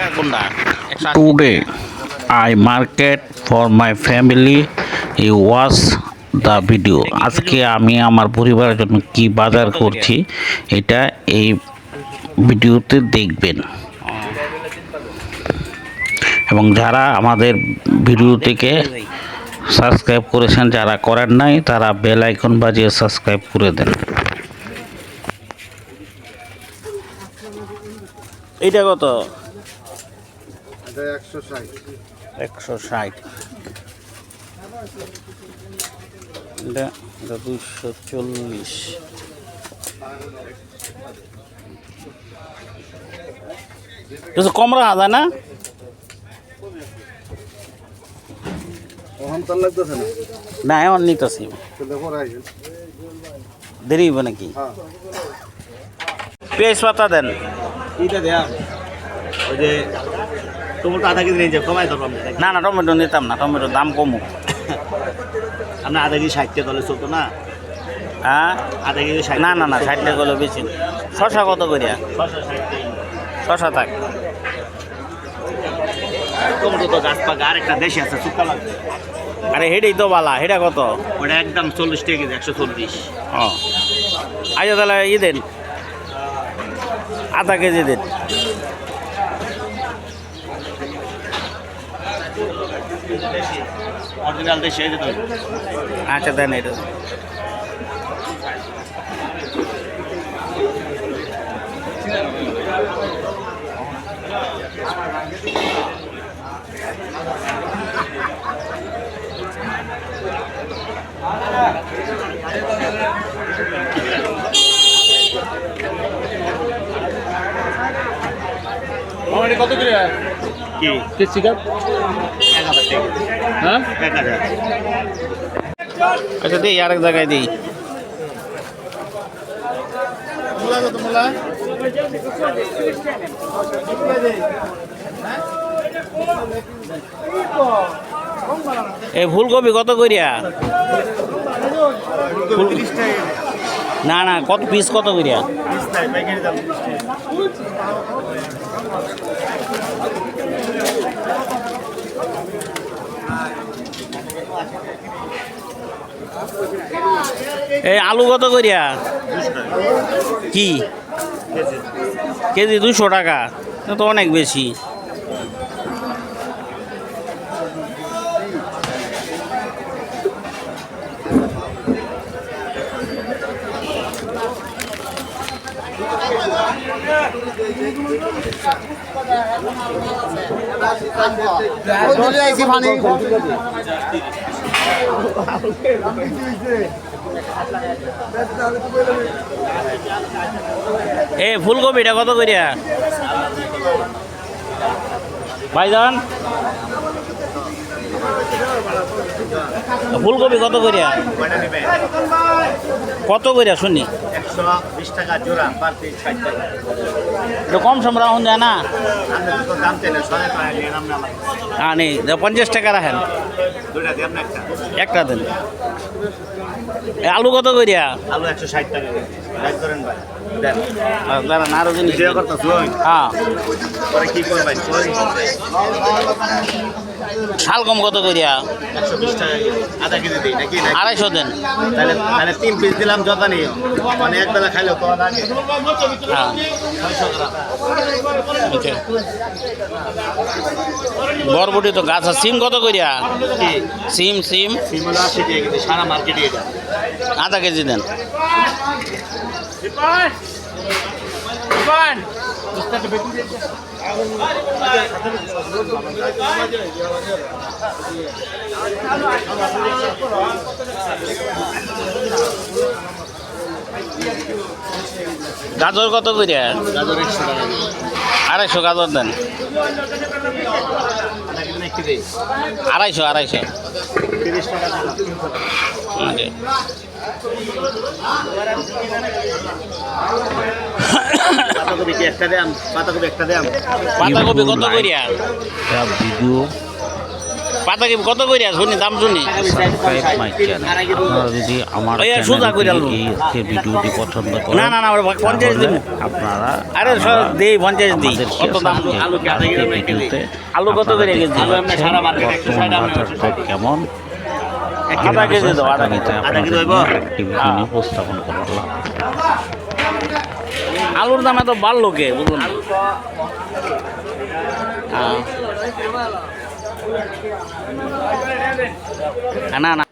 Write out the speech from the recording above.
Today, I market for my family. You watch the video. আজকে আমি আমার পরিবারের জন্য কি বাজার করছি এটা এই ভিডিওতে দেখবেন। এবং যারা আমাদের ভিডিও থেকে সাবস্ক্রাইব করেছেন যারা করেন নাই তারা বেল আইকন বাজিয়ে সাবস্ক্রাইব করে দেন। এইটা কত? এটা একশো ষাট। এটা এটা দুশো চল্লিশ। কিছু কম রাখা যায় না? না। না এমন নিতেছি। দেরি হবে নাকি? হ্যাঁ। পেঁয়াজ পাতা দেন। এইটা দেয়া। ওই যে টমেটো আধা কেজি নিয়ে যাও কমাই ধরবো না না টমেটো নিতাম না টমেটোর দাম কমুক আমরা আধা কেজি ষাটটা দলে চলতো না? হ্যাঁ? আধা কেজি ষাট না না না ষাট টাকা হলো বেশি শশা কত করিয়া? শশা থাক। টমেটো তো গাছ পাকা আর একটা দেশি আছে শুকা লাগবে আরে হেডেই তো বালা হেডা কত? ওটা একদম চল্লিশ টাকা কেজি একশো চল্লিশ। ও। আচ্ছা তাহলে ই দেন। আধা কেজি দেন। অরিজিনাল দেশি এই। আচ্ছা দেন এটা। কত করে কি? টাকা হ্যাঁ? আচ্ছা দিই, আরেক জায়গায় দিই। এই ফুলকপি কত করিয়া না না, কত পিস কত করিয়া এই আলু কত করিয়া? কি? কেজি দুশো টাকা? তো অনেক বেশি। এ ফুলকপিটা কত করিয়া ভাইজান? ফুলকপি কত করিয়া কত করিয়া শুনি? কম সম রাখুন যায় না? আমরা তো দাম চাই না সবাই পায় নিয়ে নাম নামাই নেই যা পঞ্চাশ টাকা রাখেন। একটা। দেন। আলু কত করিয়া আলু একশো ষাট টাকা লাইক করেন ভাই দাঁড়ান আরও জিনিস হ্যাঁ। কি করবেন? শাল কম কত করিয়া? আড়াইশো দেন। তাহলে তিন পিস দিলাম যত নিও। মানে খাইলেও তো হ্যাঁ। আচ্ছা। বরবটি তো গাছ সিম কত করিয়া সিম সিম। সারা মার্কেটে আধা কেজি দেন। গাজর কত করে? গাজর একশো টাকা। আড়াইশো গাজর দেন। আড়াইশো আড়াইশো। পাতাকপি একটা দেন পাতাকপি একটা দেন পাতাকপি কত করিয়া পাতা কি কত করে শুনি দাম শুনি। যদি আমার সোজা আজকের ভিডিওটি পছন্দ করেন না, না, না, পঞ্চাশ দিন। আপনারা আরে সব দেই পঞ্চাশ দিই। কত দাম আলু ভিডিওতে আলু কত করে কেমন? আধা কেজি দাও, আধা কেজি উপস্থাপন করলাম। আলুর দাম এত বাড়লো কে? বুঝলাম না। আহ। না না